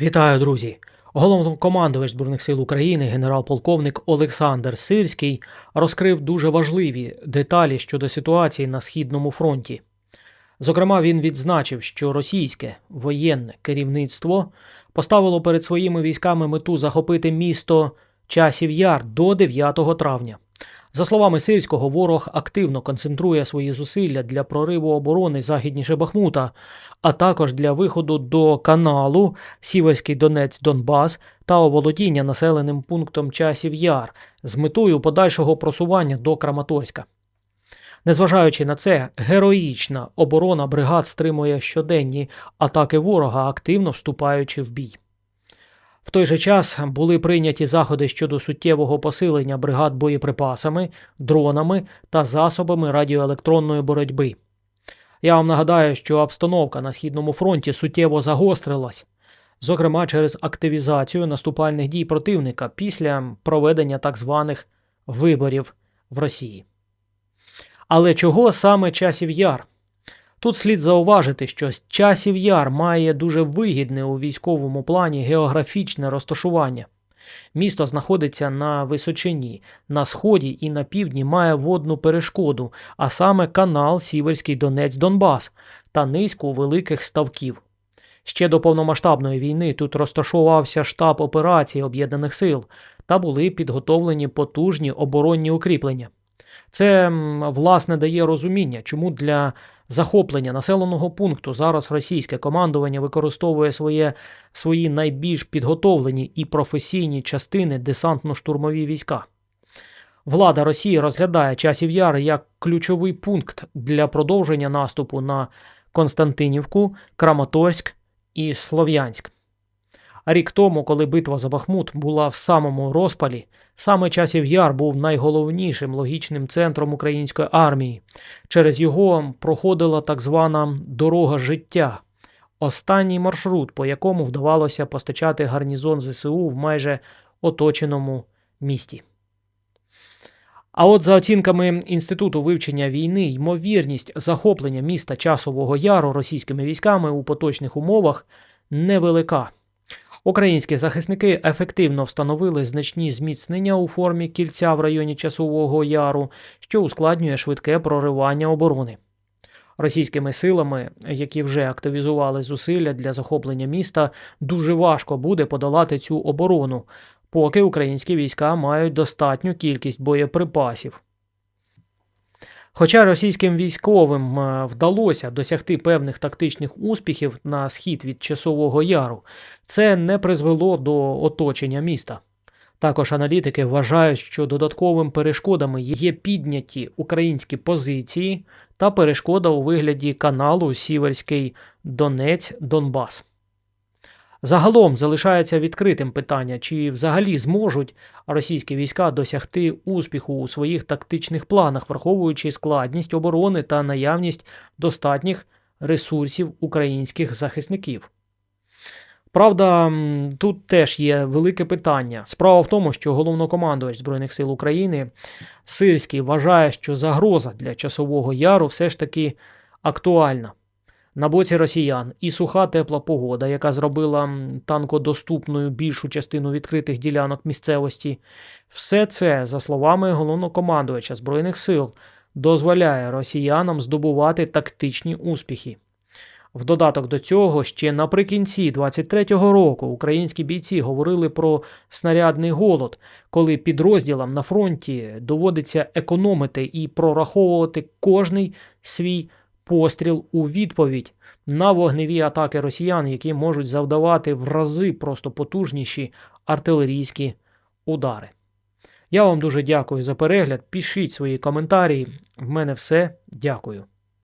Вітаю, друзі! Головнокомандувач Збройних сил України, генерал-полковник Олександр Сирський, розкрив дуже важливі деталі щодо ситуації на Східному фронті. Зокрема, він відзначив, що російське воєнне керівництво поставило перед своїми військами мету захопити місто Часів Яр до 9 травня. За словами Сирського, ворог активно концентрує свої зусилля для прориву оборони західніше Бахмута, а також для виходу до каналу Сіверський Донець Донбас та оволодіння населеним пунктом Часів Яр з метою подальшого просування до Краматорська. Незважаючи на це, героїчна оборона бригад стримує щоденні атаки ворога, активно вступаючи в бій. В той же час були прийняті заходи щодо суттєвого посилення бригад боєприпасами, дронами та засобами радіоелектронної боротьби. Я вам нагадаю, що обстановка на Східному фронті суттєво загострилась, зокрема через активізацію наступальних дій противника після проведення так званих виборів в Росії. Але чого саме часів яр? Тут слід зауважити, що часів яр має дуже вигідне у військовому плані географічне розташування. Місто знаходиться на височині, на сході і на півдні має водну перешкоду, а саме канал Сіверський Донець Донбас та низку великих ставків. Ще до повномасштабної війни тут розташувався штаб операцій Об'єднаних сил та були підготовлені потужні оборонні укріплення. Це, власне, дає розуміння, чому для захоплення населеного пункту зараз російське командування використовує своє, свої найбільш підготовлені і професійні частини десантно-штурмові війська. Влада Росії розглядає часів яри як ключовий пункт для продовження наступу на Константинівку, Краматорськ і Слов'янськ. Рік тому, коли битва за Бахмут була в самому розпалі, саме часів яр був найголовнішим логічним центром української армії. Через його проходила так звана дорога життя, останній маршрут, по якому вдавалося постачати гарнізон ЗСУ в майже оточеному місті. А от за оцінками Інституту вивчення війни, ймовірність захоплення міста Часового Яру російськими військами у поточних умовах невелика. Українські захисники ефективно встановили значні зміцнення у формі кільця в районі Часового Яру, що ускладнює швидке проривання оборони. Російськими силами, які вже активізували зусилля для захоплення міста, дуже важко буде подолати цю оборону, поки українські війська мають достатню кількість боєприпасів. Хоча російським військовим е, вдалося досягти певних тактичних успіхів на схід від Часового Яру, це не призвело до оточення міста. Також аналітики вважають, що додатковими перешкодами є підняті українські позиції та перешкода у вигляді каналу Сіверський Донець Донбас. Загалом залишається відкритим питання, чи взагалі зможуть російські війська досягти успіху у своїх тактичних планах, враховуючи складність оборони та наявність достатніх ресурсів українських захисників. Правда, тут теж є велике питання. Справа в тому, що головнокомандувач Збройних сил України Сирський вважає, що загроза для часового яру все ж таки актуальна. На боці росіян і суха тепла погода, яка зробила танкодоступною більшу частину відкритих ділянок місцевості, все це, за словами головнокомандувача Збройних сил, дозволяє росіянам здобувати тактичні успіхи. В додаток до цього, ще наприкінці 23-го року українські бійці говорили про снарядний голод, коли підрозділам на фронті доводиться економити і прораховувати кожний свій постріл у відповідь на вогневі атаки росіян, які можуть завдавати в рази просто потужніші артилерійські удари. Я вам дуже дякую за перегляд. Пишіть свої коментарі. В мене все. Дякую.